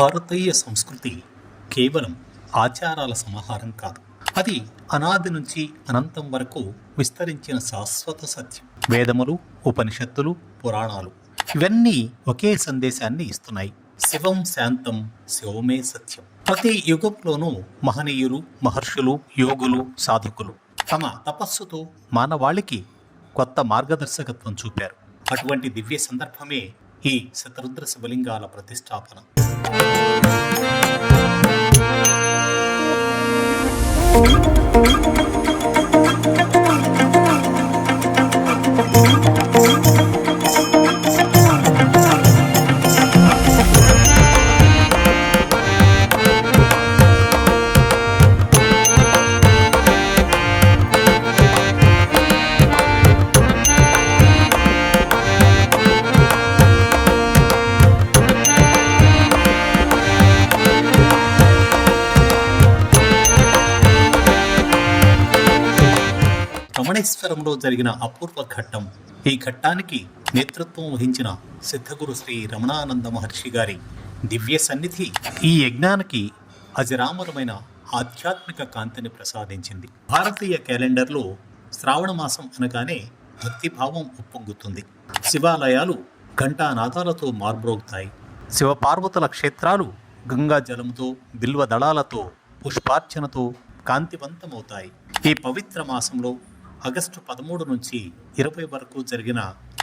భారతీయ సంస్కృతి కేవలం ఆచారాల సమాహారం కాదు. అది అనాది నుంచి అనంతం వరకు విస్తరించిన శాశ్వత సత్యం. వేదములు ఉపనిషత్తులు పురాణాలు ఇవన్నీ ఒకే సందేశాన్ని ఇస్తున్నాయి. శివం శాంతం శివమే సత్యం. ప్రతి యుగంలోనూ మహనీయులు మహర్షులు యోగులు సాధకులు తమ తపస్సుతో మానవాళికి కొత్త మార్గదర్శకత్వం చూపారు. అటువంటి దివ్య సందర్భమే ఈ శతరుద్ర శివలింగాల ప్రతిష్టాపన. రామేశ్వరంలో జరిగిన అపూర్వ ఘట్టం. ఈ ఘట్టానికి నేతృత్వం వహించిన సిద్ధగురు శ్రీ రమణానంద మహర్షి గారి దివ్య సన్నిధి ఈ యజ్ఞానికి అజరామరమైన ఆధ్యాత్మిక కాంతిని ప్రసాదించింది. భారతీయ క్యాలెండర్లో శ్రావణ మాసం అనగానే భక్తిభావం ఉప్పొంగుతుంది. శివాలయాలు ఘంటానాదాలతో మార్బ్రోగుతాయి శివపార్వతుల క్షేత్రాలు గంగా జలముతో బిల్వ దళాలతో పుష్పార్చనతో కాంతివంతమవుతాయి. ఈ పవిత్ర మాసంలో ఆగస్టు పదమూడు నుంచి ఇరవై వరకు జరిగిన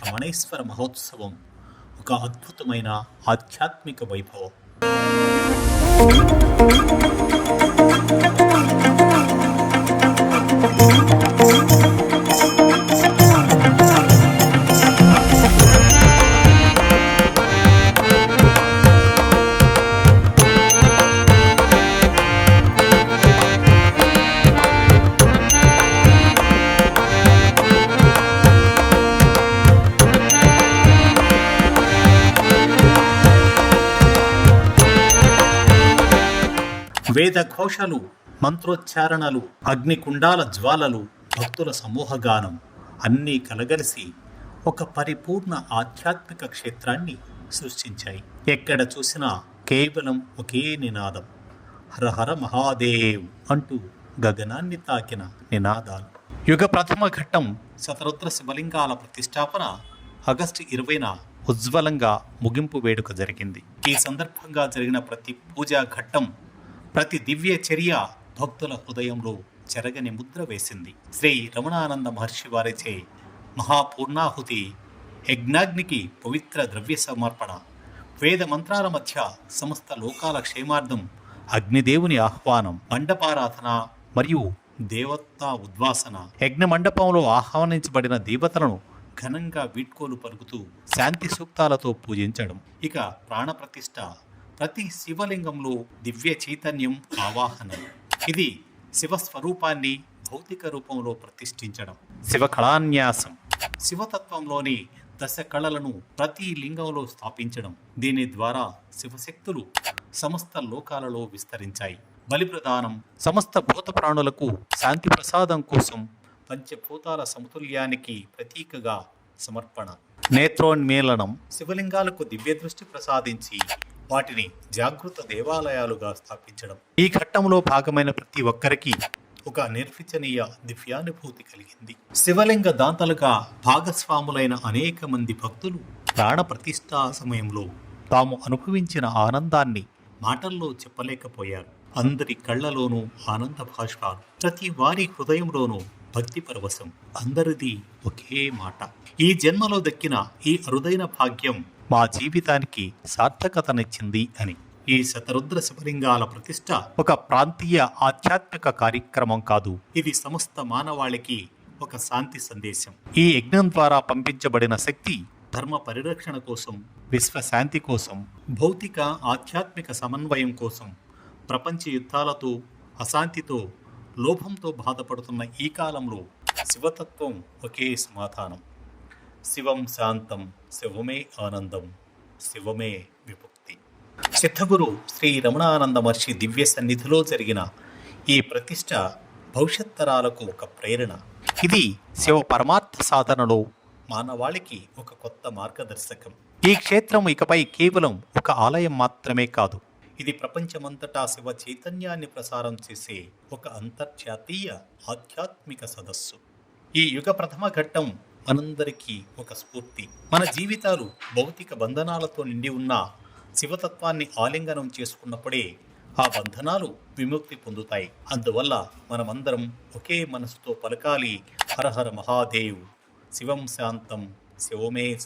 రమణేశ్వర మహోత్సవం ఒక అద్భుతమైన ఆధ్యాత్మిక వైభవం. వేదఘోషలు మంత్రోచ్చారణలు అగ్నికుండాల జ్వాలలు భక్తుల సమూహగానం అన్నీ కలగలిసి ఒక పరిపూర్ణ ఆధ్యాత్మిక క్షేత్రాన్ని సృష్టించాయి. ఎక్కడ చూసినా కేవలం ఒకే నినాదం హర హర మహాదేవ్ అంటూ గగనాన్ని తాకిన నినాదాలు. యుగ ప్రథమ ఘట్టం శతరుద్ర శివలింగాల ప్రతిష్టాపన ఆగస్టు ఇరవైన ఉజ్వలంగా ముగింపు వేడుక జరిగింది. ఈ సందర్భంగా జరిగిన ప్రతి పూజా ఘట్టం ప్రతి దివ్య చర్య భక్తుల హృదయంలో చెరగని ముద్ర వేసింది. శ్రీ రమణానంద మహర్షి వారిచే మహాపూర్ణాహుతి యజ్ఞాగ్నికి పవిత్ర ద్రవ్య సమర్పణ వేద మంత్రాల మధ్య సమస్త లోకాల క్షేమార్థం అగ్నిదేవుని ఆహ్వానం మండపారాధన మరియు దేవతా ఉద్వాసన యజ్ఞ మండపంలో ఆహ్వానించబడిన దేవతలను ఘనంగా వీడ్కోలు పలుకుతూ శాంతి సూక్తాలతో పూజించడం. ఇక ప్రాణప్రతిష్ఠ ప్రతి శివలింగంలో దివ్య చైతన్యం ఆవాహనం. ఇది శివస్వరూపాన్ని భౌతిక రూపంలో ప్రతిష్ఠించడం. శివ కళాన్యాసం శివతత్వంలోని దశ కళలను ప్రతి లింగంలో స్థాపించడం. దీని ద్వారా శివశక్తులు సమస్త లోకాలలో విస్తరించాయి. బలిప్రదానం సమస్త భూత ప్రాణులకు శాంతి ప్రసాదం కోసం పంచభూతాల సమతుల్యానికి ప్రతీకగా సమర్పణ. నేత్రోన్మేళనం. శివలింగాలకు దివ్య దృష్టి ప్రసాదించి వాటిని జాగృత దేవాలయాలుగా స్థాపించడం. ఈ ఘట్టంలో భాగమైన ప్రతి ఒక్కరికి ఒక నిర్వచనీయ దివ్యానుభూతి కలిగింది. శివలింగ దాంతలుగా భాగస్వాములైన అనేక మంది భక్తులు ప్రాణ ప్రతిష్ఠా సమయంలో తాము అనుభవించిన ఆనందాన్ని మాటల్లో చెప్పలేకపోయారు. అందరి కళ్ళలోనూ ఆనంద భాష్పాలు ప్రతి వారి హృదయంలోనూ భక్తి పరవశం అందరిది ఒకే మాట. ఈ జన్మలో దక్కిన ఈ అరుదైన భాగ్యం మా జీవితానికి సార్థకతనిచ్చింది అని. ఈ శతరుద్ర శివలింగాల ప్రతిష్ట ఒక ప్రాంతీయ ఆధ్యాత్మిక కార్యక్రమం కాదు. ఇది సమస్త మానవాళికి ఒక శాంతి సందేశం. ఈ యజ్ఞం ద్వారా పంపించబడిన శక్తి ధర్మ పరిరక్షణ కోసం విశ్వశాంతి కోసం భౌతిక ఆధ్యాత్మిక సమన్వయం కోసం ప్రపంచ యుద్ధాలతో అశాంతితో లోభంతో బాధపడుతున్న ఈ కాలంలో శివతత్వం ఒకే సమాధానం. శివం శాంతం శివమే ఆనందం శివమే విముక్తి. సిద్ధగురు శ్రీ రమణానంద మహర్షి దివ్య సన్నిధిలో జరిగిన ఈ ప్రతిష్ట భవిష్యత్ తరాలకు ఒక ప్రేరణ. ఇది శివ పరమార్థ సాధనలో మానవాళికి ఒక కొత్త మార్గదర్శకం. ఈ క్షేత్రం ఇకపై కేవలం ఒక ఆలయం మాత్రమే కాదు ఇది ప్రపంచమంతటా శివ చైతన్యాన్ని ప్రసారం చేసే ఒక అంతర్జాతీయ ఆధ్యాత్మిక సదస్సు. ఈ యుగ ప్రథమ ఘట్టం మనందరికీ ఒక స్ఫూర్తి. మన జీవితాలు భౌతిక బంధనాలతో నిండి ఉన్న శివతత్వాన్ని ఆలింగనం చేసుకున్నప్పుడే ఆ బంధనాలు విముక్తి పొందుతాయి. అందువల్ల మనమందరం ఒకే మనసుతో పలకాలి. హరహర మహాదేవ్. శివం శాంతం. శివమే